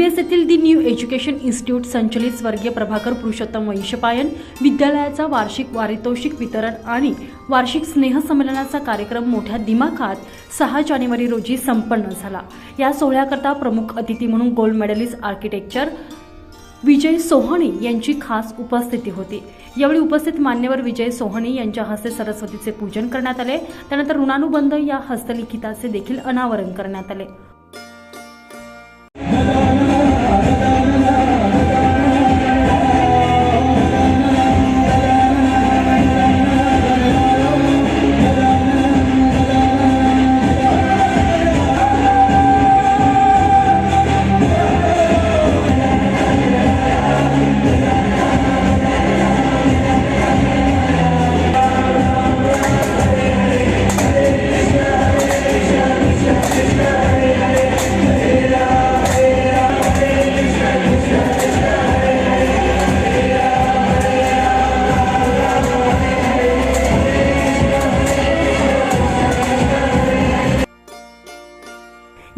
CBS येथील दी new education institute संचलित स्वर्गीय प्रभाकर पुरुषोत्तम वैशपायन विद्यालयाचा वार्षिक पारितोषिक वितरण आणि वार्षिक स्नेहसंमेलनाचा कार्यक्रम मोठ्या दिमाखात सहा जानेवारी रोजी संपन्न झाला. या सोहळ्याकरता प्रमुख अतिथी म्हणून gold medalist architecture Vijay Sohoni यांची खास उपस्थिती होती. यावेळी उपस्थित मान्यवर विजय सोहणी यांच्या हस्ते सरस्वतीचे पूजन करण्यात आले. त्यानंतर ऋणानुबंध या हस्तलिखिताचे देखील अनावरण करण्यात आले.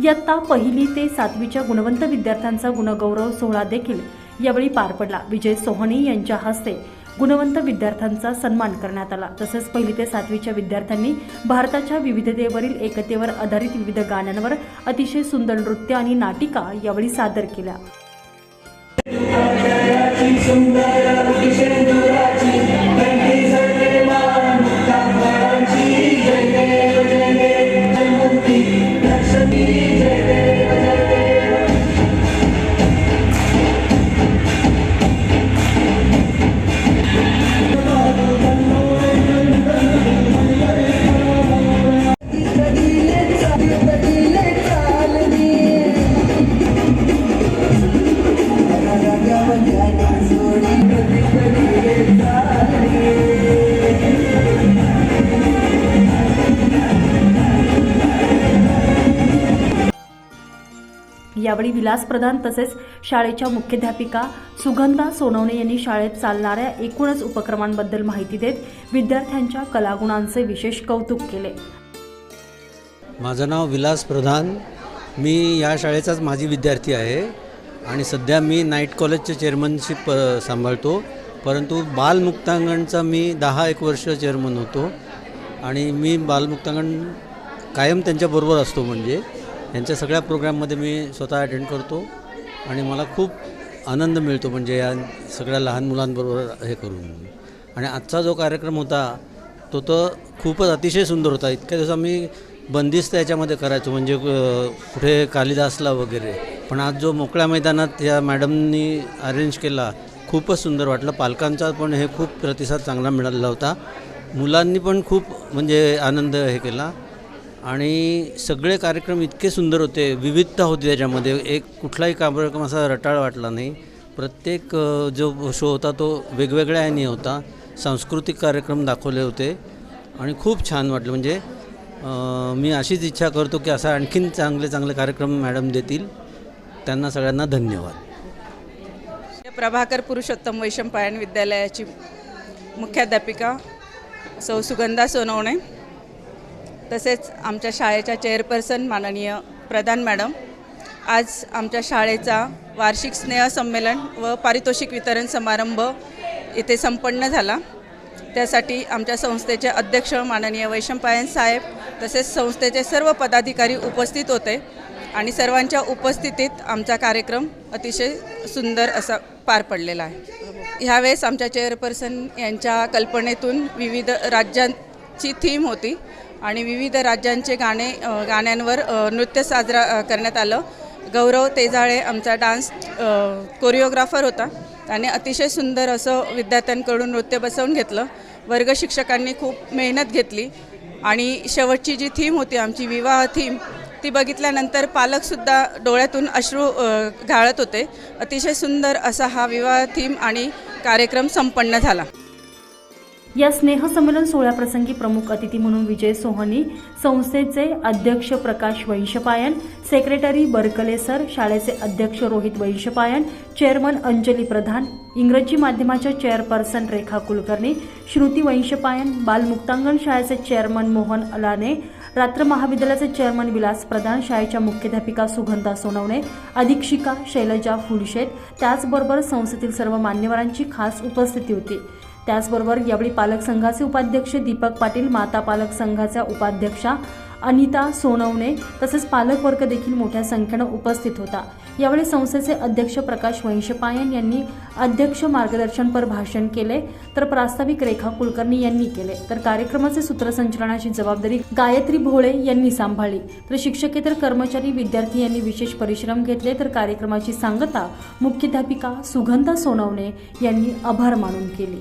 इयत्ता पहिली ते सातवीच्या गुणवंत विद्यार्थ्यांचा गुणगौरव सोहळा देखील यावेळी पार पडला. विजय सोहणे यांच्या हस्ते गुणवंत विद्यार्थ्यांचा सन्मान करण्यात आला. तसेच पहिली ते सातवीच्या विद्यार्थ्यांनी भारताच्या विविधतेवरील एकतेवर आधारित विविध गाण्यांवर अतिशय सुंदर नृत्य आणि नाटिका यावेळी सादर केल्या. यावेळी विलास प्रधान तसेच शाळेच्या मुख्याध्यापिका सुगंधा सोनवणे यांनी शाळेत चालणाऱ्या एकूणच उपक्रमांबद्दल माहिती देत विद्यार्थ्यांच्या कलागुणांचे विशेष कौतुक केले. माझं नाव विलास प्रधान. मी या शाळेचाच माझी विद्यार्थी आहे आणि सध्या मी नाईट कॉलेजचे चेअरमनशिप सांभाळतो. परंतु बालमुक्तांगणचा मी दहा एक वर्ष चेअरमन होतो आणि मी बालमुक्तांगण कायम त्यांच्याबरोबर असतो म्हणजे. यांच्या सगळ्या प्रोग्राममध्ये मी स्वतः अटेंड करतो आणि मला खूप आनंद मिळतो म्हणजे या सगळ्या लहान मुलांबरोबर हे करून. आणि आजचा जो कार्यक्रम होता तो तर खूपच अतिशय सुंदर होता. इतक्या दिवस आम्ही बंदिस्त याच्यामध्ये करायचो म्हणजे कुठे कालिदासला वगैरे. पण आज जो मोकळ्या मैदानात या मॅडमनी अरेंज केला खूपच सुंदर वाटलं. पालकांचा पण हे खूप प्रतिसाद चांगला मिळालेला होता. मुलांनी पण खूप म्हणजे आनंद हे केला. आणि सगळे कार्यक्रम इतके सुंदर होते विविधता होती त्याच्यामध्ये. एक कुठलाही कार्यक्रम असा रटाळ वाटला नाही. प्रत्येक जो शो होता तो वेगवेगळ्या ह्यानी होता. सांस्कृतिक कार्यक्रम दाखवले होते. आणि खूप छान वाटलं. म्हणजे मी अशीच इच्छा करतो की असा आणखीन चांगले चांगले कार्यक्रम मॅडम देतील. त्यांना सगळ्यांना धन्यवाद. प्रभाकर पुरुषोत्तम वैशंपायन विद्यालयाची मुख्याध्यापिका सौ सुगंधा सोनवणे. तसेच आमच्या शाळेच्या चेअरपर्सन माननीय प्रधान मॅडम आज आमच्या शाळेचा वार्षिक स्नेहसंमेलन व पारितोषिक वितरण समारंभ इथे संपन्न झाला. त्यासाठी आमच्या संस्थेचे अध्यक्ष माननीय वैशंपायन साहेब तसेच संस्थेचे सर्व पदाधिकारी उपस्थित होते आणि सर्वांच्या उपस्थितीत आमचा कार्यक्रम अतिशय सुंदर असा पार पडलेला आहे. ह्यावेळेस आमच्या चेअरपर्सन यांच्या कल्पनेतून विविध राज्यांची थीम होती. आणि विविध राज्यांचे गाणे गाण्यांवर नृत्य साजरा करण्यात आलं. गौरव तेजाळे आमचा डान्स कोरिओग्राफर होता. त्याने अतिशय सुंदर असं विद्यार्थ्यांकडून नृत्य बसवून घेतलं. वर्ग शिक्षकांनी खूप मेहनत घेतली. आणि शेवटची जी थीम होती आमची विवाह थीम ती बघितल्यानंतर पालकसुद्धा डोळ्यातून अश्रू गाळत घाळत होते. अतिशय सुंदर असा हा विवाह थीम आणि कार्यक्रम संपन्न झाला. या स्नेहसंमेलन सोहळ्याप्रसंगी प्रमुख अतिथी म्हणून विजय सोहनी संस्थेचे अध्यक्ष प्रकाश वैशपायन सेक्रेटरी बरकले सर शाळेचे अध्यक्ष रोहित वैशपायन चेअरमन अंजली प्रधान इंग्रजी माध्यमाच्या चेअरपर्सन रेखा कुलकर्णी श्रुती वैशपायन बालमुक्तांगण शाळेचे चेअरमन मोहन अलाने रात्र महाविद्यालयाचे चेअरमन विलास प्रधान शाळेच्या मुख्याध्यापिका सुगंधा सोनवणे अधीक्षिका शैलजा फुलशेत त्याचबरोबर संस्थेतील सर्व मान्यवरांची खास उपस्थिती होती. त्याचबरोबर यावेळी पालक संघाचे उपाध्यक्ष दीपक पाटील माता पालक संघाच्या उपाध्यक्षा अनिता सोनवणे तसेच पालक वर्ग देखील मोठ्या संख्येनं उपस्थित होता. यावेळी संस्थेचे अध्यक्ष प्रकाश वैशपायन यांनी अध्यक्ष मार्गदर्शनपर भाषण केले तर प्रास्ताविक रेखा कुलकर्णी यांनी केले. तर कार्यक्रमाचे सूत्रसंचलनाची जबाबदारी गायत्री भोळे यांनी सांभाळली. तर शिक्षकेतर कर्मचारी विद्यार्थी यांनी विशेष परिश्रम घेतले तर कार्यक्रमाची सांगता मुख्याध्यापिका सुगंधा सोनवणे यांनी आभार मानून केली.